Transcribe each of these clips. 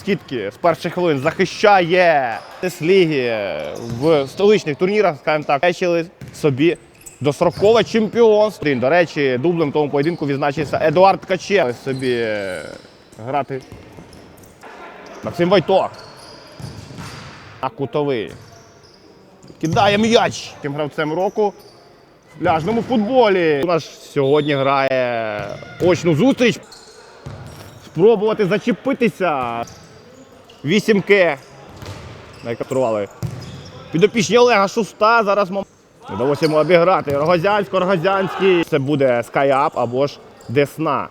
Скидки з перших хвилин захищає ліги в столичних турнірах, скажімо так, бачили собі дострокове чемпіонство. До речі, дублем тому поєдинку відзначився Едуард Ткачев. Собі е, грати Максим Вайток. А кутовий. Кидає м'яч тим гравцем року в пляжному футболі. У нас сьогодні грає очну зустріч. Спробувати зачепитися. Вісімки. Найкатрували. Підопічні Олега Шуста. Зараз мом... Вдалося йому обіграти. Рогозянсько, Рогозянський. Це буде Скайап або ж Десна.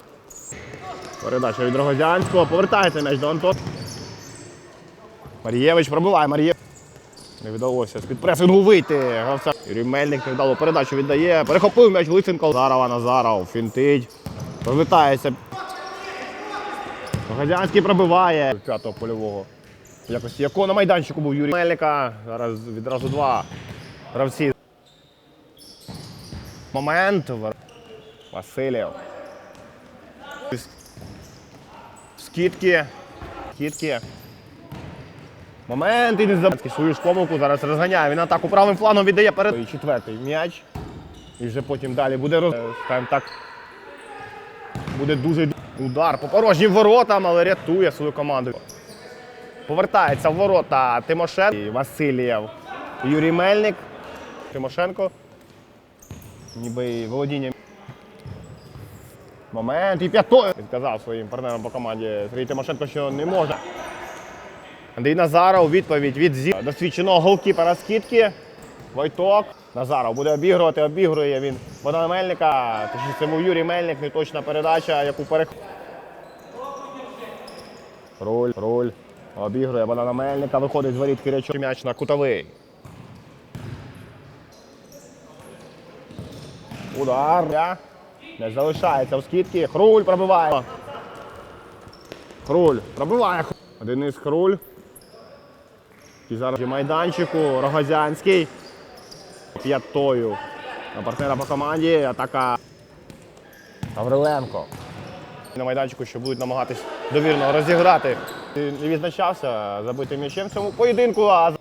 Передача від Рогозянського. Повертається м'яч до Антон. Марієвич пробиває. Марієвич. Не вдалося з-під пресингу вийти. Гравця. Юрій Мельник невдалу передачу віддає. Перехопив м'яч Лисенко. Зарова Назаров. Фінтить. Розвитається. Гадянський пробиває. П'ятого польового. Якості якого на майданчику був Юрій Мельника. Зараз відразу два гравці. Момент. Васильєв. Скидки. Скидки. Момент і не забудь свою ж помилку зараз розганяє. Він атаку правим флангом віддає перед. І четвертий м'яч. І вже потім далі буде роз... скажімо так. Буде дуже удар по порожнім воротам, але рятує свою команду. Повертається в ворота Тимошенко, Васильєв, Юрій Мельник. Тимошенко. Ніби володіння. Момент і п'ятою. Відказав своїм партнерам по команді Сергій Тимошенко, що не можна. Андрій Назаров, відповідь від зі досвідченого голкіпера скидки. Войток. Назаров буде обігрувати, обігрує він Богдана Мельника. Точніше, це був Юрій Мельник, неточна передача, яку перех... Руль, руль. Обігрує Богдана Мельника, виходить з воріт Кирячок. М'яч на кутовий. Удар. Не залишається в скидки. Хруль пробиває. Хруль пробиває. Денис Хруль. І зараз майданчику Рогозянський. П'ятою. На партнера по команді. Атака Гавриленко. На майданчику, що будуть намагатись довірно розіграти. Не відзначався забитим м'ячем в цьому поєдинку. А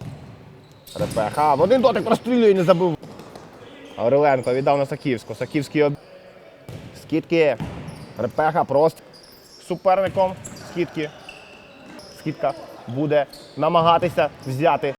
Репеха. В один дотик прострілює і не забив. Гавриленко віддав на Саківську. Саківський об... Скидки. Репеха просто суперником. Скидки. Скидка буде намагатися взяти